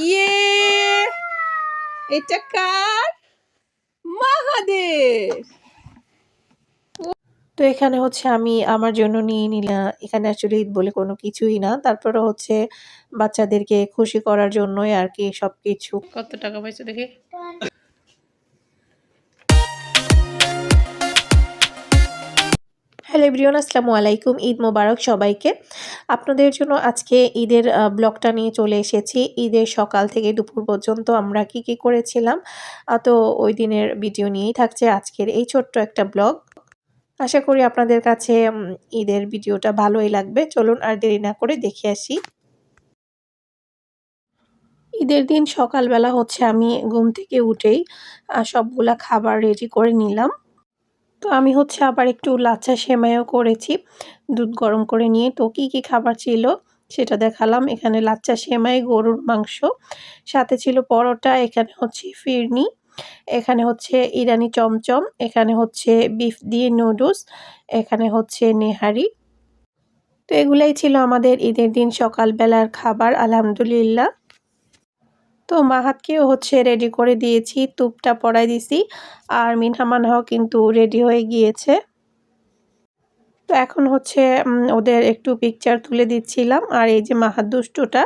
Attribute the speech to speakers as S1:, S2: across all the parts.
S1: ইয়ে এটা কার? মহাদেব। তো এখানে হচ্ছে আমি আমার জন্য নিয়ে নিলাম এখানে আসলে ঈদ বলে কোনো কিছুই না। তারপরে হচ্ছে বাচ্চাদেরকে খুশি করার জন্যই আর কি সব কিছু কত টাকা পাইছো দেখি? হ্যালো এভরিওয়ান, আসসালামু আলাইকুম। ঈদ মোবারক সবাইকে। আপনাদের জন্য আজকে ঈদের ব্লগটা নিয়ে চলে এসেছি। ঈদের সকাল থেকে দুপুর পর্যন্ত আমরা কি কি করেছিলাম তো ওই দিনের ভিডিও নিয়েই থাকছে আজকের এই ছোট্ট একটা ব্লগ। আশা করি আপনাদের কাছে ঈদের ভিডিওটা ভালোই লাগবে। চলুন আর দেরি না করে দেখে আসি। ঈদের দিন সকালবেলা হচ্ছে আমি ঘুম থেকে উঠেই সবগুলা খাবার রেডি করে নিলাম। তো আমি হচ্ছে আবার একটু লাচ্ছা সেমাইও করেছি। দুধ গরম করে নিয়ে তো কী কী খাবার ছিল সেটা দেখালাম। এখানে লাচ্চা সেমাই, গরুর মাংস, সাথে ছিল পরোটা, এখানে হচ্ছে ফিরনি, এখানে হচ্ছে ইরানি চমচম, এখানে হচ্ছে বিফ দিয়ে নুডলস, এখানে হচ্ছে নেহারি। তো এগুলাই ছিল আমাদের ঈদের দিন সকালবেলার খাবার, আলহামদুলিল্লাহ। তো মাহাতকেও হচ্ছে রেডি করে দিয়েছি, তুপটা পরাই দিছি আর মিনহা মানহাও কিন্তু রেডি হয়ে গিয়েছে। তো এখন হচ্ছে ওদের একটু পিকচার তুলে দিচ্ছিলাম আর এই যে মাহাত দুষ্টুটা।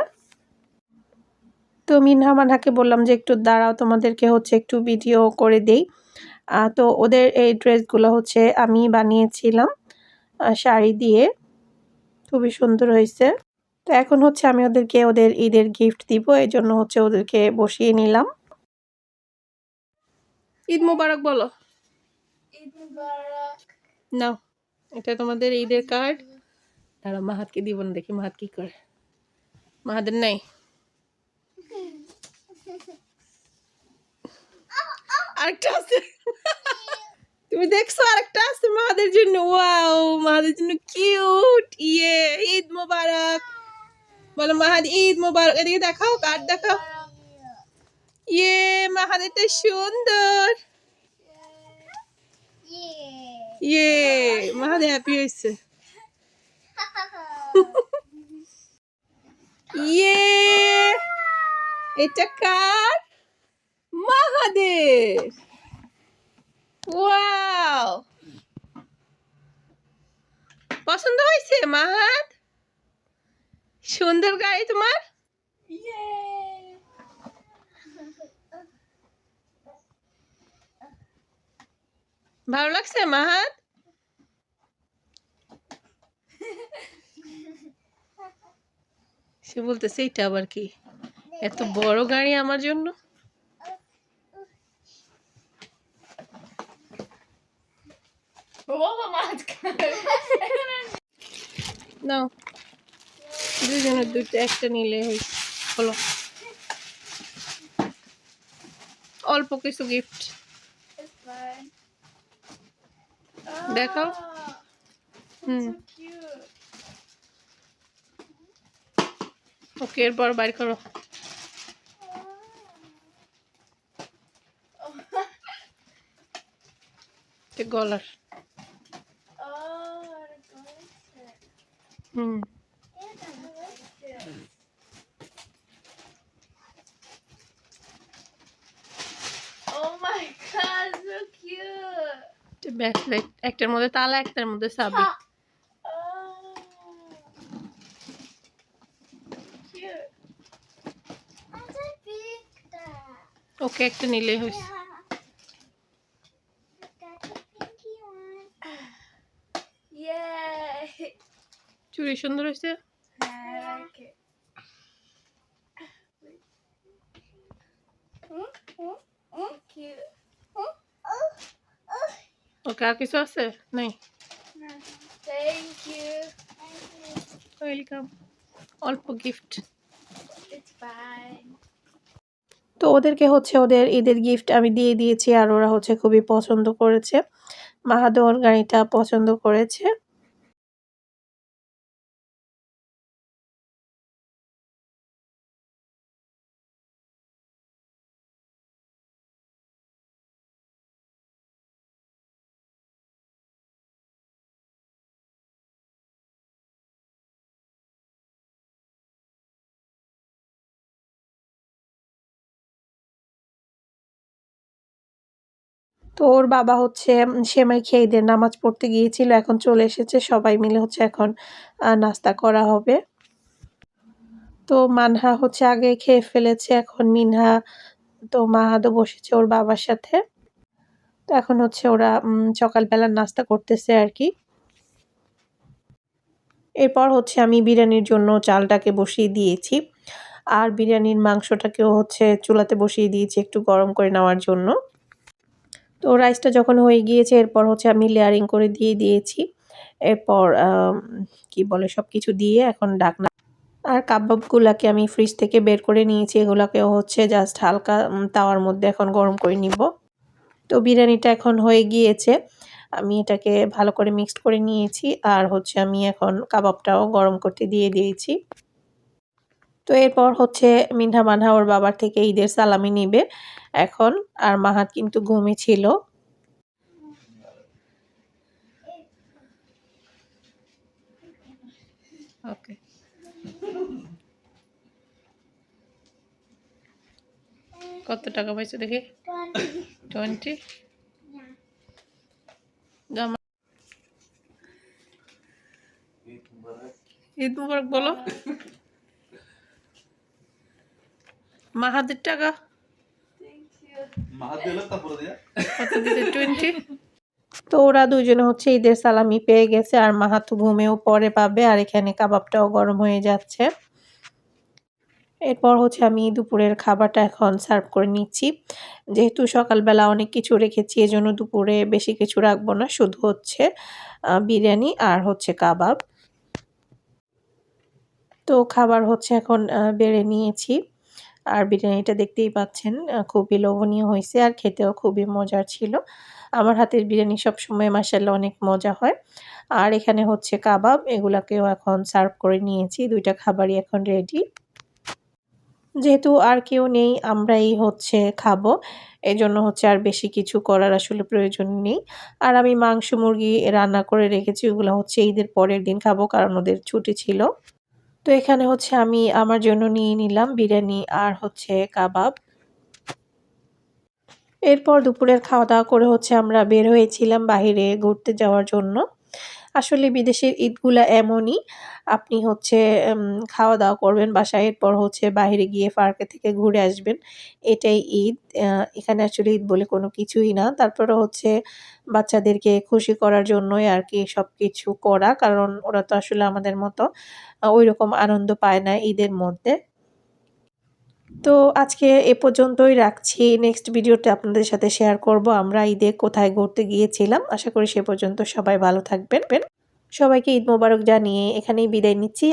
S1: তো মিনহা মানহাকে বললাম যে একটু দাঁড়াও, তোমাদেরকে হচ্ছে একটু ভিডিও করে দেই। তো ওদের এই ড্রেসগুলো হচ্ছে আমি বানিয়েছিলাম শাড়ি দিয়ে। খুবই সুন্দর হয়েছে। তো এখন হচ্ছে আমি ওদেরকে ওদের ঈদের গিফট দিব এই জন্য হচ্ছে ওদেরকে বসিয়ে নিলাম। ঈদ মোবারক বলো। নাও এটা তোমাদের ঈদের কার্ড তারা মাহাতকে দিব না দেখি মাহাত কি করে। মাহাদের নাই? আরেকটা আছে। তুমি দেখছ আরেকটা আছে মাহাদের জন্য? ওয়াও মাহাদের জন্য কিউট ইয়ে ঈদ মোবারক। বলো মাহাদ ঈদ মোবারক। এদিকে দেখাও, কার্ড দেখাও। ইয়ে মাহাদেরটা সুন্দর। ইয়ে মাহাদ হ্যাপি হয়েছে। ইয়ে এটা কার? মাহাদের। ওয়াও। পছন্দ হয়েছে মাহাদ সুন্দর গাড়ি তোমার? ভালো লাগছে মাহাদ সে বলতেছে এইটা আবার কি? এত বড় গাড়ি আমার জন্য? নাও। দুজনের দুইটা একটা নিলে হলো। অল্প কিছু গিফট দেখাও। হুম। ওকে এরপর বাইর করো। গলার। হুম। ব্যাকলাইট একটার মধ্যে তালা একটার মধ্যে
S2: Oh. That.
S1: ওকে একটা নিলেই হয়েছে. চুড়ি সুন্দর হয়েছে
S2: it. Cute.
S1: ওকে আর কিছু আছে নাই
S2: Thank you.
S1: ওয়েলকাম অল্প গিফট
S2: It's fine.
S1: তো ওদেরকে হচ্ছে ওদের ঈদের গিফট আমি দিয়ে দিয়েছি আর ওরা হচ্ছে খুবই পছন্দ করেছে। মাহাদোর গাড়িটা পছন্দ করেছে। তো ওর বাবা হচ্ছে সেমাই খেয়ে ঈদের নামাজ পড়তে গিয়েছিল এখন চলে এসেছে। সবাই মিলে হচ্ছে এখন নাস্তা করা হবে। তো মানহা হচ্ছে আগে খেয়ে ফেলেছে এখন মিনহা তো মাহাদও বসেছে ওর বাবার সাথে। তো এখন হচ্ছে ওরা উম, সকালবেলার নাস্তা করতেছে আর কি। এরপর হচ্ছে আমি বিরিয়ানির জন্য চালটাকে বসিয়ে দিয়েছি। আর বিরিয়ানির মাংসটাকেও হচ্ছে চুলাতে বসিয়ে দিয়েছি একটু গরম করে নেওয়ার জন্য। তো রাইসটা যখন হয়ে গিয়েছে, এরপর হচ্ছে আমি লেয়ারিং করে দিয়ে দিয়েছি। এরপর কি বলে সব কিছু দিয়ে এখন ঢাকনা। আর কাবাবগুলাকে আমি ফ্রিজ থেকে বের করে নিয়েছি। এগুলাকেও হচ্ছে জাস্ট হালকা তাওয়ার মধ্যে এখন গরম করে নিব। তো বিরিয়ানিটা এখন হয়ে গিয়েছে। আমি এটাকে ভালো করে মিক্সড করে নিয়েছি। আর হচ্ছে আমি এখন কাবাবটাও গরম করতে দিয়ে দিয়েছি। তো এরপর হচ্ছে মিনহা মানহা ওর বাবার থেকে ঈদের সালামি নিবে। এখন আর মাহাত কিন্তু ঘুমে ছিল। ওকে। কত টাকা পাইছো দেখি? টোয়েন্টি ঈদ মুবারক বলো। মাহাদের টাকা। তো ওরা দুজনে হচ্ছে ঈদের সালামি পেয়ে গেছে আর মাহাতু ঘুমেও পরে পাবে আর এখানে কাবাবটাও গরম হয়ে যাচ্ছে। এরপর হচ্ছে আমি দুপুরের খাবারটা এখন সার্ভ করে নিচ্ছি। যেহেতু সকালবেলা অনেক কিছু রেখেছি এজন্য দুপুরে বেশি কিছু রাখব না শুধু হচ্ছে বিরিয়ানি আর হচ্ছে কাবাব। তো খাবার হচ্ছে এখন বেড়ে নিয়েছি। আর বিরিয়ানিটা দেখতেই পাচ্ছেন খুবই লোভনীয় হয়েছে আর খেতেও খুবই মজার ছিল। আমার হাতের বিরিয়ানি সবসময় মাসাল্লাহ অনেক মজা হয়। আর এখানে হচ্ছে কাবাব, এগুলাকেও এখন সার্ভ করে নিয়েছি, দুইটা খাবারই এখন রেডি। যেহেতু আর কেউ নেই, আমরাই হচ্ছে খাব এই জন্য হচ্ছে আর বেশি কিছু করার আসলে প্রয়োজন নেই। আর আমি মাংস, মুরগি রান্না করে রেখেছি, ওগুলো হচ্ছে ঈদের পরের দিন খাব, কারণ ওদের ছুটি ছিল। তো এখানে হচ্ছে আমি আমার জন্য নিয়ে নিলাম বিরিয়ানি আর হচ্ছে কাবাব। এরপর দুপুরের খাওয়া দাওয়া করে হচ্ছে আমরা বের হয়েছিলাম বাহিরে ঘুরতে যাওয়ার জন্য। আসলে বিদেশের ঈদগুলা এমনই। আপনি হচ্ছে খাওয়া দাওয়া করবেন বাসায়, এরপর হচ্ছে বাইরে গিয়ে পার্কে থেকে ঘুরে আসবেন। এটাই ঈদ। এখানে আসলে ঈদ বলে কোনো কিছুই না। তারপরে হচ্ছে বাচ্চাদেরকে খুশি করার জন্যই আর কি সব কিছু করা। কারণ ওরা তো আসলে আমাদের মতো ওই রকম আনন্দ পায় না ঈদের মধ্যে। তো আজকে এ পর্যন্তই রাখছি। নেক্সট ভিডিওটা আপনাদের সাথে শেয়ার করব। আমরা ঈদে কোথায় ঘুরতে গিয়েছিলাম? আশা করি সে পর্যন্ত সবাই ভালো থাকবেন। সবাইকে ঈদ মোবারক জানিয়ে এখানেই বিদায় নিচ্ছি।